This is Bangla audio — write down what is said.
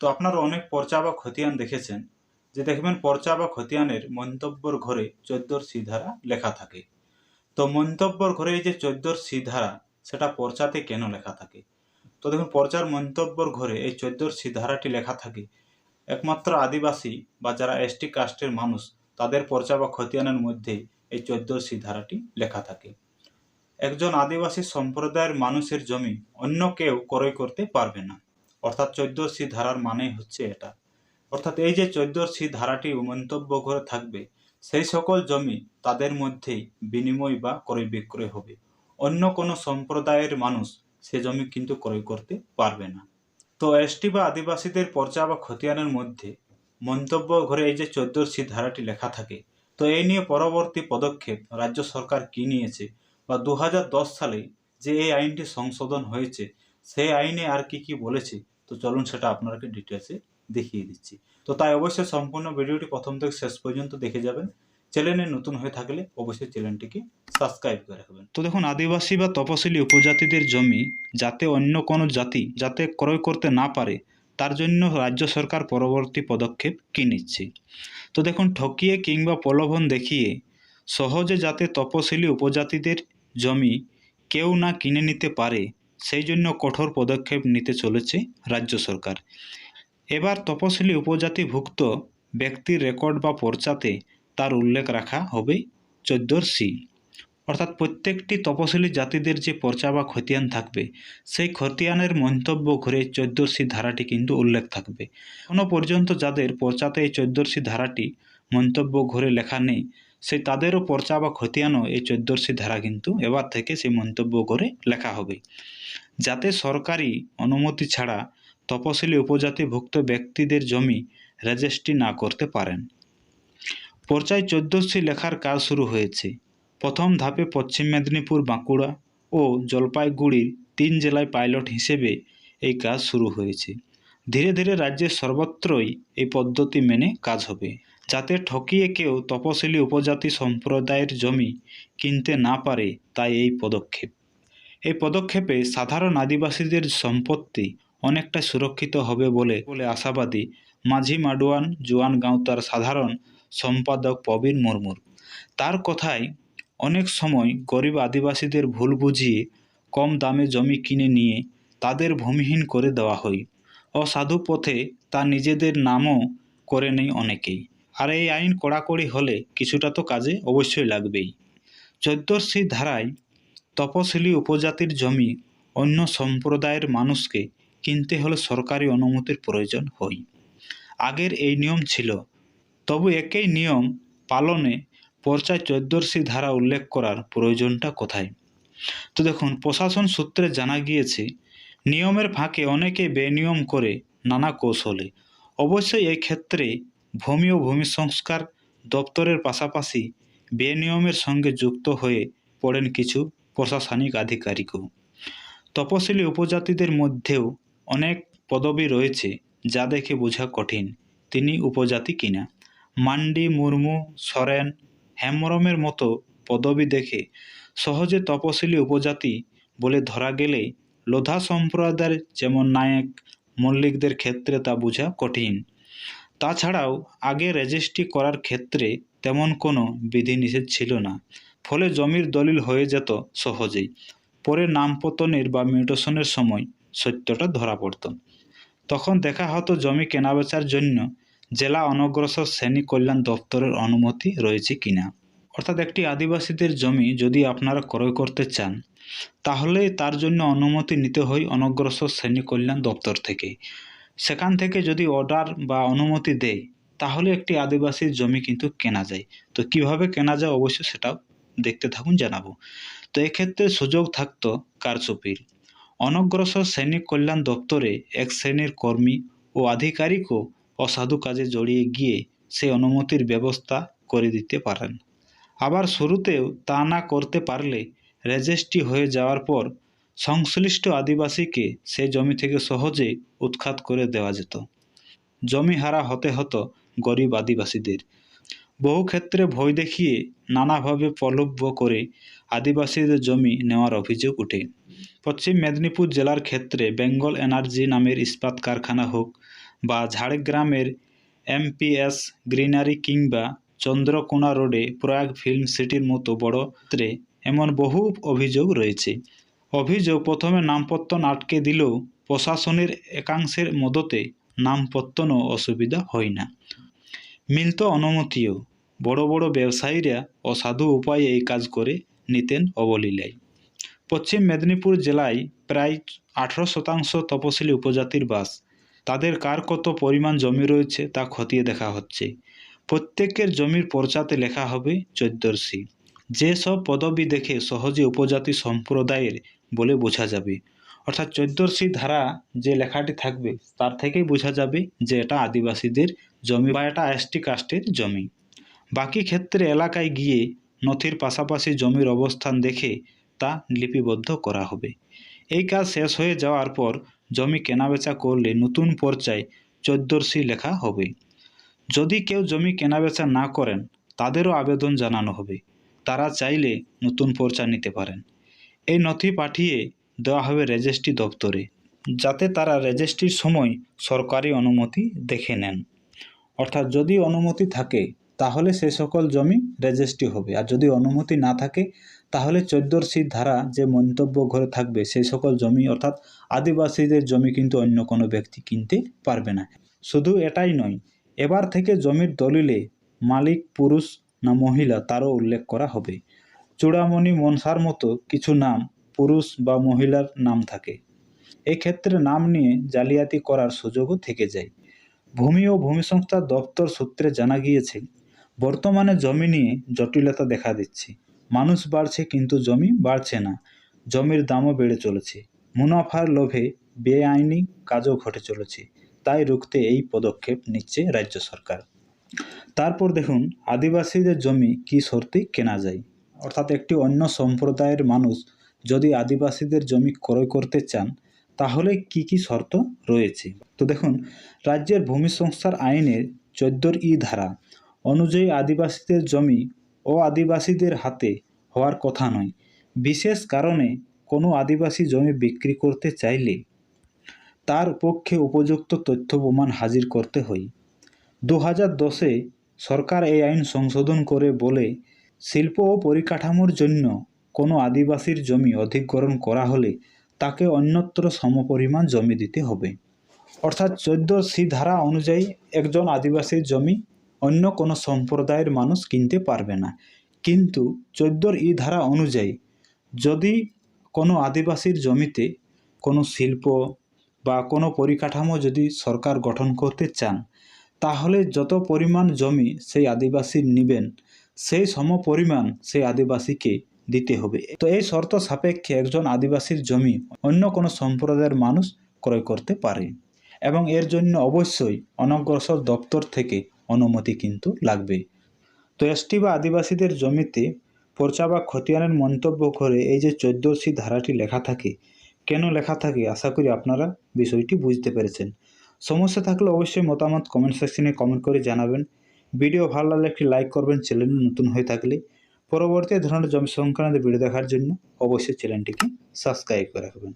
তো আপনারা অনেক পর্চা বা খতিয়ান দেখেছেন, যে দেখবেন পর্চা বা খতিয়ানের মন্তব্যর ঘরে চোদ্দোর সি ধারা লেখা থাকে। তো মন্তব্যর ঘরে এই যে চোদ্দোর সি ধারা, সেটা পর্চাতে কেন লেখা থাকে? তো দেখুন, পর্চার মন্তব্যর ঘরে এই চোদ্দোর সি ধারাটি লেখা থাকে। একমাত্র আদিবাসী বা যারা এসটি কাস্টের মানুষ, তাদের পর্চা বা খতিয়ানের মধ্যে এই চোদ্দোর সি ধারাটি লেখা থাকে। একজন আদিবাসী সম্প্রদায়ের মানুষের জমি অন্য কেউ ক্রয় করতে পারবে না। অর্থাৎ চোদ্দোর সি ধারার মানে হচ্ছে এটা। অর্থাৎ এই যে চোদ্দোর সি ধারাটি মন্তব্য ঘরে থাকবে, সেই সকল জমি তাদের মধ্যেই বিনিময় বা ক্রয় বিক্রয় হবে। অন্য কোনো সম্প্রদায়ের মানুষ সে জমি কিন্তু ক্রয় করতে পারবে না। তো এসটি বা আদিবাসীদের পর্চা বা খতিয়ানের মধ্যে মন্তব্য ঘরে এই যে চোদ্দোর সি ধারাটি লেখা থাকে, তো এই নিয়ে পরবর্তী পদক্ষেপ রাজ্য সরকার কি নিয়েছে বা দু হাজার দশ সালে যে এই আইনটি সংশোধন হয়েছে, সেই আইনে আর কি কি বলেছে তো চলুন সেটা আপনাকে ডিটেলসে দেখিয়ে দিচ্ছি। তো তাই অবশ্যই সম্পূর্ণ ভিডিওটি প্রথম থেকে শেষ পর্যন্ত দেখে যাবেন। চ্যানেলে নতুন হয়ে থাকলে অবশ্যই চ্যানেলটিকে সাবস্ক্রাইব করে রাখবেন। তো দেখুন, আদিবাসী বা তপশিলি উপজাতিদের জমি যাতে অন্য কোনো জাতি যাতে ক্রয় করতে না পারে, তার জন্য রাজ্য সরকার পরবর্তী পদক্ষেপ কী নিচ্ছে? তো দেখুন, ঠকিয়ে কিংবা প্রলোভন দেখিয়ে সহজে যাতে তপশিলি উপজাতিদের জমি কেউ না কিনে নিতে পারে সেই জন্য কঠোর পদক্ষেপ নিতে চলেছে রাজ্য সরকার। এবার তপশিলি উপজাতিভুক্ত ব্যক্তির রেকর্ড বা পর্চাতে তার উল্লেখ রাখা হবে চোদ্দোর সি। অর্থাৎ প্রত্যেকটি তপশিলি জাতিদের যে পর্চা বা খতিয়ান থাকবে, সেই খতিয়ানের মন্তব্য ঘরে চোদ্দোরশি ধারাটি কিন্তু উল্লেখ থাকবে। এখনও পর্যন্ত যাদের পর্চাতে এই চোদ্দোরশি ধারাটি মন্তব্য ঘরে লেখা নেই সেই তাদেরও পর্চা বা খতিয়ানও এই চোদ্দোরশি ধারা কিন্তু এবার থেকে সেই মন্তব্য ঘরে লেখা হবে। যাতে সরকারি অনুমতি ছাড়া তপশিলি উপজাতিভুক্ত ব্যক্তিদের জমি রেজিস্ট্রি না করতে পারেন। পর্চায় চোদ্দোশি লেখার কাজ শুরু হয়েছে। প্রথম ধাপে পশ্চিম মেদিনীপুর, বাঁকুড়া ও জলপাইগুড়ির তিন জেলায় পাইলট হিসেবে এই কাজ শুরু হয়েছে। ধীরে ধীরে রাজ্যের সর্বত্রই এই পদ্ধতি মেনে কাজ হবে। যাতে ঠকিয়ে কেউ তপশিলি উপজাতি সম্প্রদায়ের জমি কিনতে না পারে তাই এই পদক্ষেপ। এই পদক্ষেপে সাধারণ আদিবাসীদের সম্পত্তি অনেকটা সুরক্ষিত হবে বলে বলে আশাবাদী মাঝি মাডুয়ান জোয়ান গাঁওতার সাধারণ সম্পাদক প্রবীণ মুর্মুর। তার কথায়, অনেক সময় গরিব আদিবাসীদের ভুল বুঝিয়ে কম দামে জমি কিনে নিয়ে তাদের ভূমিহীন করে দেওয়া হয়। অসাধু পথে তা নিজেদের নামও করে নেই অনেকেই। আর এই আইন কড়াকড়ি হলে কিছুটা তো কাজে অবশ্যই লাগবেই। চোদ্দোর সেই ধারায় তপশিলি উপজাতির জমি অন্য সম্প্রদায়ের মানুষকে কিনতে হলে সরকারি অনুমতির প্রয়োজন হয় আগের এই নিয়ম ছিল। তবু একই নিয়ম পালনে পর্চায় চোদ্দোরশি ধারা উল্লেখ করার প্রয়োজনটা কোথায়? তো দেখুন, প্রশাসন সূত্রে জানা গিয়েছে, নিয়মের ফাঁকে অনেকে বেনিয়ম করে নানা কৌশলে। অবশ্যই এই ক্ষেত্রে ভূমি ও ভূমি সংস্কার দপ্তরের পাশাপাশি বেনিয়মের সঙ্গে যুক্ত হয়ে পড়েন কিছু প্রশাসনিক আধিকারিকও। তপশিলি উপজাতিদের মধ্যেও অনেক পদবি রয়েছে যা দেখে বোঝা কঠিন তিনি উপজাতি কিনা। মান্ডি, মুর্মু, সরেন, হেমরমের মতো পদবি দেখে সহজে তপশিলি উপজাতি বলে ধরা গেলে লোধা সম্প্রদায়ের যেমন নায়ক, মল্লিকদের ক্ষেত্রে তা বোঝা কঠিন। তাছাড়াও আগে রেজিস্ট্রি করার ক্ষেত্রে তেমন কোনো বিধিনিষেধ ছিল না। ফলে জমির দলিল হয়ে যেত সহজেই। পরে নামপতনের বা মিউটেশনের সময় সত্যটা ধরা পড়ত। তখন দেখা হতো জমি কেনাবেচার জন্য জেলা অনগ্রসর শ্রেণি কল্যাণ দপ্তরের অনুমতি রয়েছে কিনা। অর্থাৎ একটি আদিবাসীদের জমি যদি আপনারা ক্রয় করতে চান, তাহলে তার জন্য অনুমতি নিতে হয় অনগ্রসর শ্রেণি কল্যাণ দপ্তর থেকে। সেখান থেকে যদি অর্ডার বা অনুমতি দেয় তাহলে একটি আদিবাসীর জমি কিন্তু কেনা যায়। তো কীভাবে কেনা যায় অবশ্যই সেটাও দেখতে থাকুন, জানাব। তো এক্ষেত্রে সুযোগ থাকতো কারচুপির। অনগ্রসর শ্রেণি কল্যাণ দপ্তরে এক শ্রেণির কর্মী ও আধিকারিকও অসাধু কাজে জড়িয়ে গিয়ে সেই অনুমতির ব্যবস্থা করে দিতে পারেন। আবার শুরুতেও তা না করতে পারলে রেজিস্ট্রি হয়ে যাওয়ার পর সংশ্লিষ্ট আদিবাসীকে সে জমি থেকে সহজে উৎখাত করে দেওয়া যেত। জমি হারা হতে হতো গরিব আদিবাসীদের। বহু ক্ষেত্রে ভয় দেখিয়ে নানাভাবে প্রলোভ্য করে আদিবাসীদের জমি নেওয়ার অভিযোগ ওঠে পশ্চিম মেদিনীপুর জেলার ক্ষেত্রে বেঙ্গল এনার্জি নামের ইস্পাত কারখানা হোক বা ঝাড়গ্রামের এমপিএস গ্রিনারি কিংবা চন্দ্রকোনা রোডে প্রয়াগ ফিল্ম সিটির মতো বড় এমন বহু অভিযোগ রয়েছে। অভিযোগ প্রথমে নামপত্তন আটকে দিলেও প্রশাসনের একাংশের মদতে নামপত্তনও অসুবিধা হয় না। মিলত অনুমতিও বড় বড় ব্যবসায়ীরা অসাধু উপায়ে এই কাজ করে নিতেন অবলীলায়। পশ্চিম মেদিনীপুর জেলায় প্রায় আঠেরো শতাংশ তপশিলি উপজাতির বাস। তাদের কার কত পরিমাণ জমি রয়েছে তা খতিয়ে দেখা হচ্ছে। প্রত্যেকের জমির পর্চাতে লেখা হবে চৈদ্দর্শী যেসব পদবি দেখে সহজে উপজাতি সম্প্রদায়ের বলে বোঝা যাবে। অর্থাৎ চৈদ্দর্শী ধারা যে লেখাটি থাকবে, তার থেকেই বোঝা যাবে যে এটা আদিবাসীদের জমি বা এটা এসটি কাস্টের জমি। বাকি ক্ষেত্রে এলাকায় গিয়ে নথির পাশাপাশি জমির অবস্থান দেখে তা লিপিবদ্ধ করা হবে। এই কাজ শেষ হয়ে যাওয়ার পর জমি কেনাবেচা করলে নতুন পর্চায় চৈদ্দর্শী লেখা হবে। যদি কেউ জমি কেনাবেচা না করেন, তাদেরও আবেদন জানানো হবে। তারা চাইলে নতুন পর্চা নিতে পারেন। এই নথি পাঠিয়ে দেওয়া হবে রেজিস্ট্রি দপ্তরে, যাতে তারা রেজিস্ট্রির সময় সরকারি অনুমতি দেখে নেন। অর্থাৎ যদি অনুমতি থাকে, তাহলে সে সকল জমি রেজিস্ট্রি হবে। আর যদি অনুমতি না থাকে, তাহলে চৈদ্দর্শী ধারা যে মন্তব্য ঘরে থাকবে সেই সকল জমি, অর্থাৎ আদিবাসীদের জমি কিন্তু অন্য কোনো ব্যক্তি কিনতে পারবে না। শুধু এটাই নয়, এবার থেকে জমির দলিলে মালিক, পুরুষ না মহিলা, তারও উল্লেখ করা হবে। চূড়ামণি মনসার মতো কিছু নাম পুরুষ বা মহিলার নাম থাকে। এক্ষেত্রে নাম নিয়ে জালিয়াতি করার সুযোগও থেকে যায়। ভূমি ও ভূমি সংস্থার দপ্তর সূত্রে জানা গিয়েছে, বর্তমানে জমি নিয়ে জটিলতা দেখা দিচ্ছে। মানুষ বাড়ছে কিন্তু জমি বাড়ছে না। জমির দামও বেড়ে চলেছে। মুনাফার লোভে বেআইনি কাজও ঘটে চলেছে। তাই রুখতে এই পদক্ষেপ নিচ্ছে রাজ্য সরকার। তারপর দেখুন, আদিবাসীদের জমি কি শর্তে কেনা যায়। অর্থাৎ একটি অন্য সম্প্রদায়ের মানুষ যদি আদিবাসীদের জমি ক্রয় করতে চান, তাহলে কি কি শর্ত রয়েছে? তো দেখুন, রাজ্যের ভূমি সংস্থার আইনের চোদ্দোর ই ধারা অনুযায়ী আদিবাসীদের জমি ও আদিবাসীদের হাতে হওয়ার কথা নয়। বিশেষ কারণে কোনো আদিবাসী জমি বিক্রি করতে চাইলে তার পক্ষে উপযুক্ত তথ্য প্রমাণ হাজির করতে হয়। দু হাজার দশে সরকার এই আইন সংশোধন করে বলে শিল্প ও পরিকাঠামোর জন্য কোনো আদিবাসীর জমি অধিগ্রহণ করা হলে তাকে অন্যত্র সমপরিমাণ জমি দিতে হবে। অর্থাৎ চোদ্দ সি ধারা অনুযায়ী একজন আদিবাসীর জমি অন্য কোনো সম্প্রদায়ের মানুষ কিনতে পারবে না। কিন্তু চোদ্দোর ই ধারা অনুযায়ী যদি কোনো আদিবাসীর জমিতে কোনো শিল্প বা কোনো পরিকাঠামো যদি সরকার গঠন করতে চান, তাহলে যত পরিমাণ জমি সেই আদিবাসীর নেবেন সেই সম পরিমাণ সেই আদিবাসীকে দিতে হবে। তো এই শর্ত সাপেক্ষে একজন আদিবাসীর জমি অন্য কোনো সম্প্রদায়ের মানুষ ক্রয় করতে পারে এবং এর জন্য অবশ্যই অনগ্রসর দপ্তর থেকে অনুমতি কিন্তু লাগবে। তো এসটি বা আদিবাসীদের জমিতে পর্চা বা খতিয়ানের মন্তব্য করে এই যে চোদ্দশী ধারাটি লেখা থাকে, কেন লেখা থাকে আশা করি আপনারা বিষয়টি বুঝতে পেরেছেন। সমস্যা থাকলে অবশ্যই মতামত কমেন্ট সেকশনে কমেন্ট করে জানাবেন। ভিডিও ভালো লাগলে একটি লাইক করবেন, চ্যানেল নতুন হয়ে থাকলে পরবর্তী ধরনের জমি সংক্রান্ত ভিডিও দেখার জন্য অবশ্যই চ্যানেলটিকে সাবস্ক্রাইব করে রাখবেন।